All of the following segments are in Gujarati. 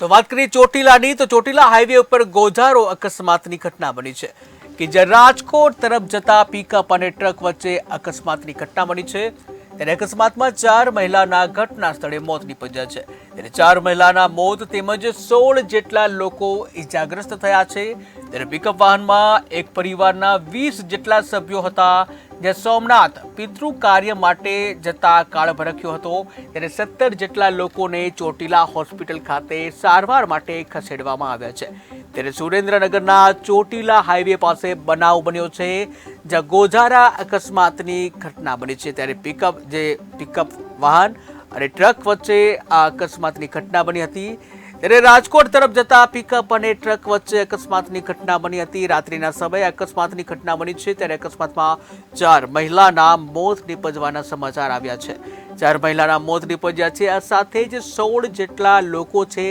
તો વાત કરીએ ચોટીલાની, તો ચોટીલા હાઈવે ઉપર ગોઝારો અકસ્માતની ઘટના બની છે કે જે રાજકોટ તરફ જતા પિકઅપ અને ટ્રક વચ્ચે અકસ્માતની ઘટના બની છે. ત્યારે અકસ્માતમાં ચાર મહિલાના ઘટના સ્થળે મોત નીપજ્યા છે. ત્યારે ચાર મહિલાના મોત તેમજ સોળ જેટલા લોકો ઇજાગ્રસ્ત થયા છે. ત્યારે પિકઅપ વાહનમાં એક પરિવારના વીસ જેટલા સભ્યો હતા. જ્યાં સોમનાથ પિતૃ કાર્ય માટે જતા કાળ ભરખ્યો હતો, ત્યારે સત્તર જેટલા લોકોને ચોટીલા હોસ્પિટલ ખાતે સારવાર માટે ખસેડવામાં આવ્યા છે. ત્યારે સુરેન્દ્રનગરના ચોટીલા હાઈવે પાસે બનાવ બન્યો છે, જ્યાં ગોઝારા અકસ્માતની ઘટના બની છે. ત્યારે પિકઅપ જે પિકઅપ વાહન અને ટ્રક વચ્ચે આ અકસ્માતની ઘટના બની હતી. ત્યારે રાજકોટ તરફ જતા પિકઅપ અને ટ્રક વચ્ચે અકસ્માતની ઘટના બની હતી. રાત્રિના સમયે અકસ્માતની ઘટના બની છે. ત્યારે અકસ્માતમાં ચાર મહિલાના મોત નીપજવાના સમાચાર આવ્યા છે. ચાર મહિલાના મોત નીપજ્યા છે. આ સાથે જ સોળ જેટલા લોકો છે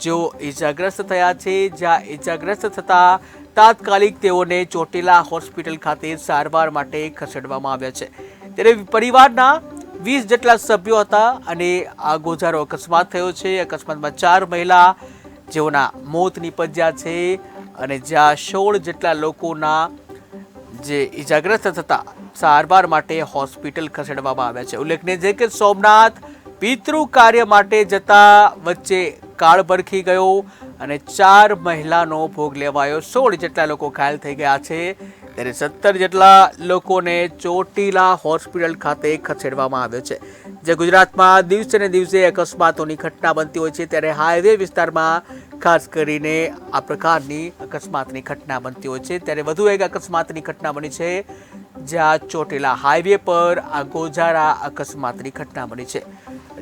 જેઓ ઈજાગ્રસ્ત થયા છે. જ્યાં ઈજાગ્રસ્ત થતા તાત્કાલિક તેઓને ચોટીલા હોસ્પિટલ ખાતે સારવાર માટે ખસેડવામાં આવ્યા છે. ત્યારે પરિવારના વીસ જેટલા સભ્યો હતા અને આ ગોઝારો અકસ્માત થયો છે. અકસ્માતમાં ચાર મહિલા જેઓના મોત નીપજ્યા છે અને જ્યાં સોળ જેટલા લોકોના જે ઇજાગ્રસ્ત થતા સારવાર માટે હોસ્પિટલ ખસેડવામાં આવ્યા છે. ઉલ્લેખનીય છે કે સોમનાથ પિતૃ કાર્ય માટે જતા વચ્ચે કાળ ભરખી ગયો અને ચાર મહિલાનો ભોગ લેવાયો. સોળ જેટલા લોકો ઘાયલ થઈ ગયા છે. ત્યારે સત્તર જેટલા લોકોને ચોટીલા હોસ્પિટલ ખાતે ખસેડવામાં આવ્યો છે. જે ગુજરાતમાં દિવસે ને દિવસે અકસ્માતોની ઘટના બનતી હોય છે, ત્યારે હાઈવે વિસ્તારમાં ખાસ કરીને આ પ્રકારની અકસ્માતની ઘટના બનતી હોય છે. ત્યારે વધુ એક અકસ્માતની ઘટના બની છે, જ્યાં ચોટીલા હાઈવે પર આ ગોઝારા અકસ્માતની ઘટના બની છે.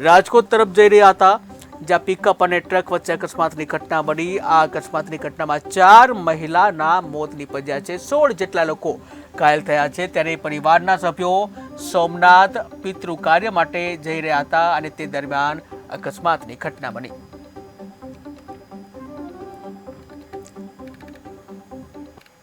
રાજકોટ તરફ જઈ રહ્યા હતા. જ્યાં પિકઅપ અને ટ્રક વચ્ચે અકસ્માતની ઘટના બની. આ અકસ્માતની ઘટનામાં ચાર મહિલાના મોત નીપજ્યા છે. સોળ જેટલા લોકો ઘાયલ થયા છે. ત્યારે પરિવારના સભ્યો સોમનાથ પિતૃ કાર્ય માટે જઈ રહ્યા હતા અને તે દરમિયાન અકસ્માતની ઘટના બની.